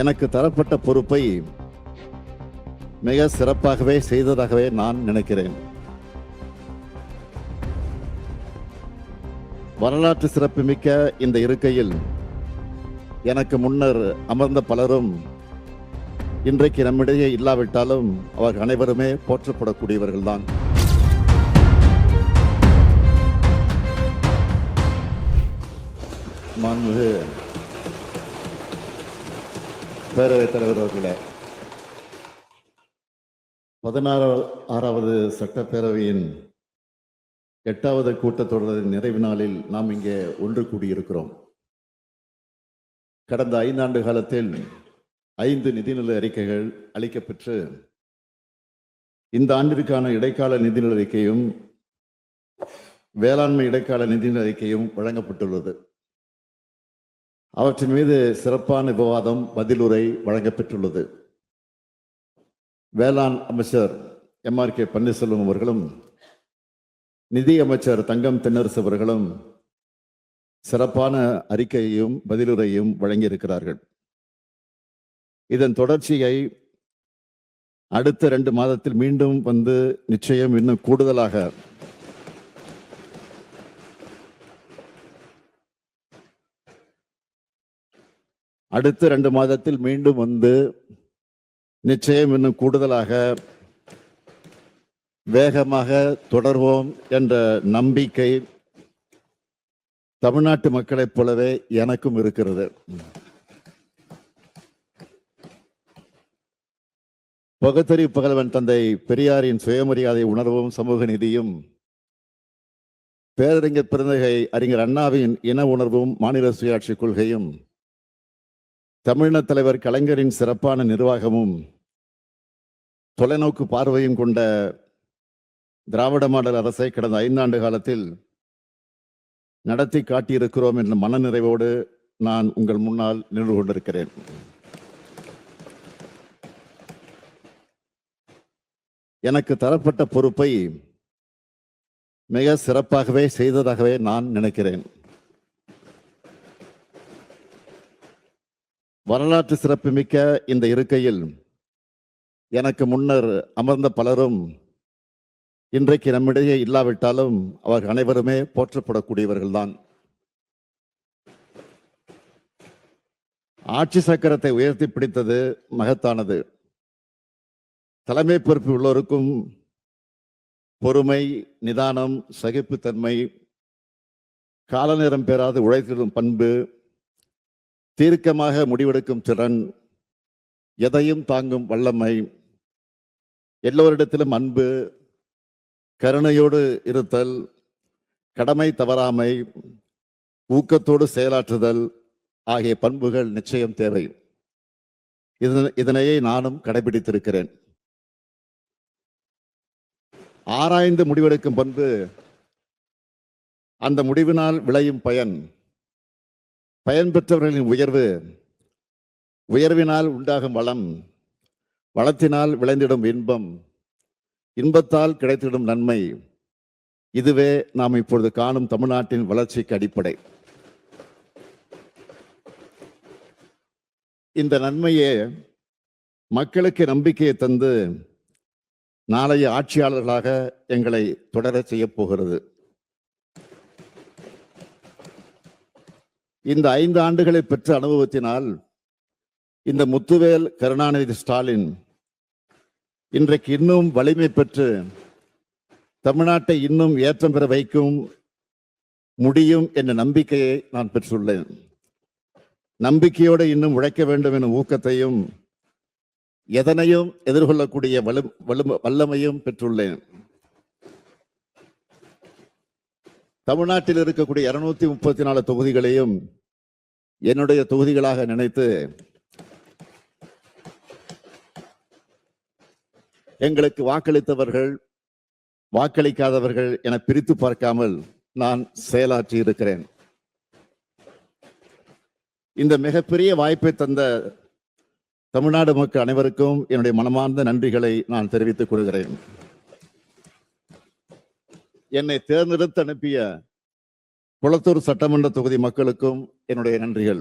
எனக்கு தரப்பட்ட பொறுப்பை மிக சிறப்பாகவே செய்ததாகவே நான் நினைக்கிறேன். வரலாற்று சிறப்புமிக்க இந்த இருக்கையில் எனக்கு முன்னர் அமர்ந்த பலரும் இன்றைக்கு நம்மிடையே இல்லாவிட்டாலும் அவர்கள் அனைவருமே போற்றப்படக்கூடியவர்கள்தான். மாண்பு பேரவைத் தலைவர் அவர்களே பதினாறு ஆறாவது சட்டப்பேரவையின் எட்டாவது கூட்டத்தொடரின் நிறைவு நாளில் நாம் இங்கே ஒன்று கூடியிருக்கிறோம். கடந்த ஐந்தாண்டு காலத்தில் ஐந்து நிதிநிலை அறிக்கைகள் அளிக்கப்பெற்று இந்த ஆண்டிற்கான இடைக்கால நிதிநிலை அறிக்கையும் வேளாண்மை இடைக்கால நிதிநிலை அறிக்கையும் வழங்கப்பட்டுள்ளது. அவற்றின் மீது சிறப்பான விவாதம் பதிலுரை வழங்கப்பெற்றுள்ளது. வேளாண் அமைச்சர் எம் ஆர் கே பன்னீர்செல்வம் அவர்களும் நிதி அமைச்சர் தங்கம் தென்னரசு அவர்களும் சிறப்பான அறிக்கையையும் பதிலுரையும் வழங்கியிருக்கிறார்கள். இதன் தொடர்ச்சியை அடுத்த ரெண்டு மாதத்தில் மீண்டும் வந்து நிச்சயம் இன்னும் கூடுதலாக அடுத்த ரெண்டு மாதத்தில் மீண்டும் வந்து நிச்சயம் இன்னும் கூடுதலாக வேகமாக தொடர்வோம் என்ற நம்பிக்கை தமிழ்நாட்டு மக்களைப் போலவே எனக்கும் இருக்கிறது. பகுத்தறிவு பகலவன் தந்தை பெரியாரின் சுயமரியாதை உணர்வும் சமூக நிதியும் பேரறிஞர் பிறந்தகை அறிஞர் அண்ணாவின் இன உணர்வும் மாநில சுயாட்சி கொள்கையும் தமிழின தலைவர் கலைஞரின் சிறப்பான நிர்வாகமும் தொலைநோக்கு பார்வையும் கொண்ட திராவிட மாடல் அரசை கடந்த ஐந்தாண்டு காலத்தில் நடத்தி காட்டியிருக்கிறோம் என்ற மனநிறைவோடு நான் உங்கள் முன்னால் நின்று கொண்டிருக்கிறேன். எனக்கு தரப்பட்ட பொறுப்பை மிக சிறப்பாகவே செய்ததாகவே நான் நினைக்கிறேன். வரலாற்று சிறப்புமிக்க இந்த இருக்கையில் எனக்கு முன்னர் அமர்ந்த பலரும் இன்றைக்கு நம்மிடையே இல்லாவிட்டாலும் அவர்கள் அனைவருமே போற்றப்படக்கூடியவர்கள்தான். ஆட்சி சக்கரத்தை உயர்த்தி பிடித்தது மகத்தானது. தலைமை பொறுப்பு உள்ளோருக்கும் பொறுமை நிதானம் சகிப்புத்தன்மை காலநேரம் பெறாது உழைத்திடும் பண்பு தீர்க்கமாக முடிவெடுக்கும் திறன் எதையும் தாங்கும் வல்லமை எல்லோரிடத்திலும் அன்பு கருணையோடு இருத்தல் கடமை தவறாமை ஊக்கத்தோடு செயலாற்றுதல் ஆகிய பண்புகள் நிச்சயம் தேவை. இதனை இதனையே நானும் கடைபிடித்திருக்கிறேன். ஆராய்ந்து முடிவெடுக்கும் பண்பு அந்த முடிவினால் விளையும் பயன் பயன்பெற்றவர்களின் உயர்வு உயர்வினால் உண்டாகும் வளம் வளத்தினால் விளைந்திடும் இன்பம் இன்பத்தால் கிடைத்திடும் நன்மை. இதுவே நாம் இப்பொழுது காணும் தமிழ்நாட்டின் வளர்ச்சிக்கு அடிப்படை. இந்த நன்மையே மக்களுக்கு நம்பிக்கையை தந்து நாளைய ஆட்சியாளர்களாக எங்களை தொடர செய்யப் போகிறது. இந்த ஐந்து ஆண்டுகளை பெற்ற அனுபவத்தினால் இந்த முத்துவேல் கருணாநிதி ஸ்டாலின் இன்றைக்கு இன்னும் வலிமை பெற்று தமிழ்நாட்டை இன்னும் ஏற்றம் பெற வைக்கும் முடியும் என்ற நம்பிக்கையை நான் பெற்றுள்ளேன். நம்பிக்கையோடு இன்னும் உழைக்க வேண்டும் எனும் ஊக்கத்தையும் எதனையும் எதிர்கொள்ளக்கூடிய வலு வலு வல்லமையும் பெற்றுள்ளேன். தமிழ்நாட்டில் இருக்கக்கூடிய இருநூத்தி முப்பத்தி நாலு தொகுதிகளையும் என்னுடைய தொகுதிகளாக நினைத்து எங்களுக்கு வாக்களித்தவர்கள் வாக்களிக்காதவர்கள் என பிரித்து பார்க்காமல் நான் செயலாற்றி இருக்கிறேன். இந்த மிகப்பெரிய வாய்ப்பை தந்த தமிழ்நாடு மக்கள் அனைவருக்கும் என்னுடைய மனமார்ந்த நன்றிகளை நான் தெரிவித்துக் கொள்கிறேன். என்னை தேர்ந்தெடுத்து அனுப்பிய குளத்தூர் சட்டமன்ற தொகுதி மக்களுக்கும் என்னுடைய நன்றிகள்.